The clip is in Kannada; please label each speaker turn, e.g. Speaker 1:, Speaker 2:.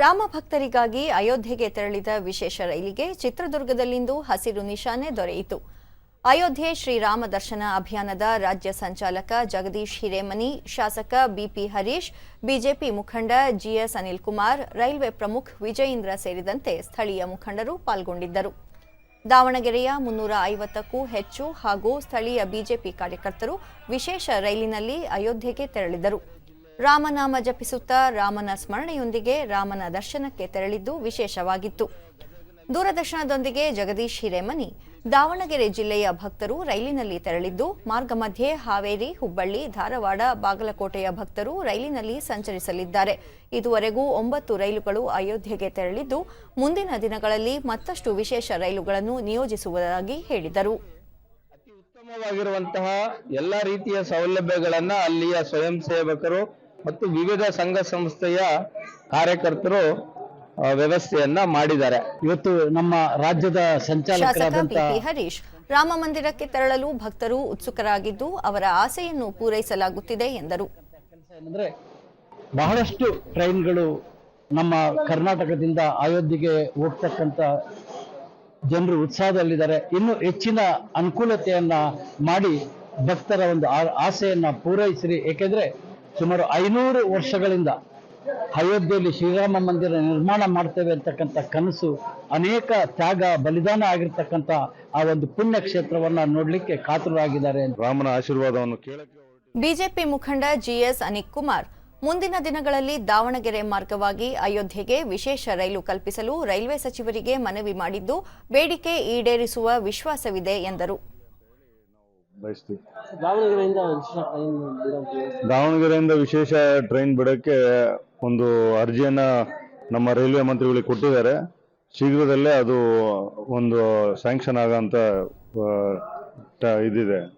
Speaker 1: ರಾಮ ಭಕ್ತರಿಗಾಗಿ ಅಯೋಧ್ಯೆಗೆ ತೆರಳಿದ ವಿಶೇಷ ರೈಲಿಗೆ ಚಿತ್ರದುರ್ಗದಲ್ಲಿಂದು ಹಸಿರು ನಿಶಾನೆ ದೊರೆಯಿತು. ಅಯೋಧ್ಯೆ ಶ್ರೀರಾಮ ದರ್ಶನ ಅಭಿಯಾನದ ರಾಜ್ಯ ಸಂಚಾಲಕ ಜಗದೀಶ್ ಹಿರೇಮನಿ, ಶಾಸಕ ಬಿಪಿ ಹರೀಶ್, ಬಿಜೆಪಿ ಮುಖಂಡ ಜಿಎಸ್ ಅನಿಲ್ ಕುಮಾರ್ ರೈಲ್ವೆ ಪ್ರಮುಖ್ ವಿಜಯೇಂದ್ರ ಸೇರಿದಂತೆ ಸ್ಥಳೀಯ ಮುಖಂಡರು ಪಾಲ್ಗೊಂಡಿದ್ದರು. ದಾವಣಗೆರೆಯ ಮುನ್ನೂರ ಐವತ್ತಕ್ಕೂ ಹೆಚ್ಚು ಹಾಗೂ ಸ್ಥಳೀಯ ಬಿಜೆಪಿ ಕಾರ್ಯಕರ್ತರು ವಿಶೇಷ ರೈಲಿನಲ್ಲಿ ಅಯೋಧ್ಯೆಗೆ ತೆರಳಿದರು. ರಾಮನಾಮ ಜಪಿಸುತ್ತಾ ರಾಮನ ಸ್ಮರಣೆಯೊಂದಿಗೆ ರಾಮನ ದರ್ಶನಕ್ಕೆ ತೆರಳಿದ್ದು ವಿಶೇಷವಾಗಿತ್ತು. ದೂರದರ್ಶನದೊಂದಿಗೆ ಜಗದೀಶ್ ಹಿರೇಮನಿ, ದಾವಣಗೆರೆ ಜಿಲ್ಲೆಯ ಭಕ್ತರು ರೈಲಿನಲ್ಲಿ ತೆರಳಿದ್ದು, ಮಾರ್ಗ ಮಧ್ಯೆ ಹಾವೇರಿ, ಹುಬ್ಬಳ್ಳಿ, ಧಾರವಾಡ, ಬಾಗಲಕೋಟೆಯ ಭಕ್ತರು ರೈಲಿನಲ್ಲಿ ಸಂಚರಿಸಲಿದ್ದಾರೆ. ಇದುವರೆಗೂ ಒಂಬತ್ತು ರೈಲುಗಳು ಅಯೋಧ್ಯೆಗೆ ತೆರಳಿದ್ದು, ಮುಂದಿನ ದಿನಗಳಲ್ಲಿ ಮತ್ತಷ್ಟು ವಿಶೇಷ ರೈಲುಗಳನ್ನು ನಿಯೋಜಿಸುವುದಾಗಿ ಹೇಳಿದರು.
Speaker 2: ಅತಿ ಎಲ್ಲ ರೀತಿಯ ಸೌಲಭ್ಯಗಳನ್ನು ಅಲ್ಲಿಯ ಸ್ವಯಂ ಸೇವಕರು ಮತ್ತು ವಿವಿಧ ಸಂಘ ಸಂಸ್ಥೆಯ ಕಾರ್ಯಕರ್ತರು ವ್ಯವಸ್ಥೆಯನ್ನ ಮಾಡಿದ್ದಾರೆ.
Speaker 3: ಇವತ್ತು ನಮ್ಮ ರಾಜ್ಯದ ಸಂಚಾಲಕರಾದಂತ
Speaker 1: ಹರೀಶ್ ರಾಮ ಮಂದಿರಕ್ಕೆ ತೆರಳಲು ಭಕ್ತರು ಉತ್ಸುಕರಾಗಿದ್ದು ಅವರ ಆಸೆಯನ್ನು ಪೂರೈಸಲಾಗುತ್ತಿದೆ ಎಂದರು.
Speaker 3: ಏನಂದ್ರೆ ಬಹಳಷ್ಟು ಟ್ರೈನ್ಗಳು ನಮ್ಮ ಕರ್ನಾಟಕದಿಂದ ಅಯೋಧ್ಯೆಗೆ ಹೋಗ್ತಕ್ಕಂಥ ಜನರು ಉತ್ಸಾಹದಲ್ಲಿದ್ದಾರೆ. ಇನ್ನು ಹೆಚ್ಚಿನ ಅನುಕೂಲತೆಯನ್ನ ಮಾಡಿ ಭಕ್ತರ ಒಂದು ಆಸೆಯನ್ನ ಪೂರೈಸಿರಿ. ಏಕೆಂದ್ರೆ ಸುಮಾರು ಐನೂರು ವರ್ಷಗಳಿಂದ ಅಯೋಧ್ಯೆಯಲ್ಲಿ ಶ್ರೀರಾಮ ಮಂದಿರ ನಿರ್ಮಾಣ ಮಾಡ್ತೇವೆ ಅಂತಕ್ಕಂಥ ಕನಸು ಅನೇಕ ತ್ಯಾಗ ಬಲಿದಾನ ಆಗಿರ್ತಕ್ಕಂಥ ಆ ಒಂದು ಪುಣ್ಯ ಕ್ಷೇತ್ರವನ್ನ ನೋಡ್ಲಿಕ್ಕೆ ಕಾತುರಾಗಿದ್ದಾರೆ
Speaker 2: ರಾಮನ ಆಶೀರ್ವಾದವನ್ನು ಕೇಳಕ್ಕೆ
Speaker 1: ಬಿಜೆಪಿ ಮುಖಂಡ ಜಿಎಸ್ ಅನಿಕ್ ಕುಮಾರ್ ಮುಂದಿನ ದಿನಗಳಲ್ಲಿ ದಾವಣಗೆರೆ ಮಾರ್ಗವಾಗಿ ಅಯೋಧ್ಯೆಗೆ ವಿಶೇಷ ರೈಲು ಕಲ್ಪಿಸಲು ರೈಲ್ವೆ ಸಚಿವರಿಗೆ ಮನವಿ ಮಾಡಿದ್ದು ಬೇಡಿಕೆ ಈಡೇರಿಸುವ ವಿಶ್ವಾಸವಿದೆ ಎಂದರು.
Speaker 2: ಬಯಸ್ತೀವಿ
Speaker 3: ದಾವಣಗೆರೆಯಿಂದ ವಿಶೇಷ ಟ್ರೈನ್ ಬಿಡೋದು
Speaker 2: ದಾವಣಗೆರೆಯಿಂದ ವಿಶೇಷ ಟ್ರೈನ್ ಬಿಡಕ್ಕೆ ಒಂದು ಅರ್ಜಿಯನ್ನ ನಮ್ಮ ರೈಲ್ವೆ ಮಂತ್ರಿಗಳಿಗೆ ಕೊಟ್ಟಿದ್ದಾರೆ. ಶೀಘ್ರದಲ್ಲೇ ಅದು ಒಂದು ಸ್ಯಾಂಕ್ಷನ್ ಆಗಂತ ಆ, ಟ- ಇದಿದೆ.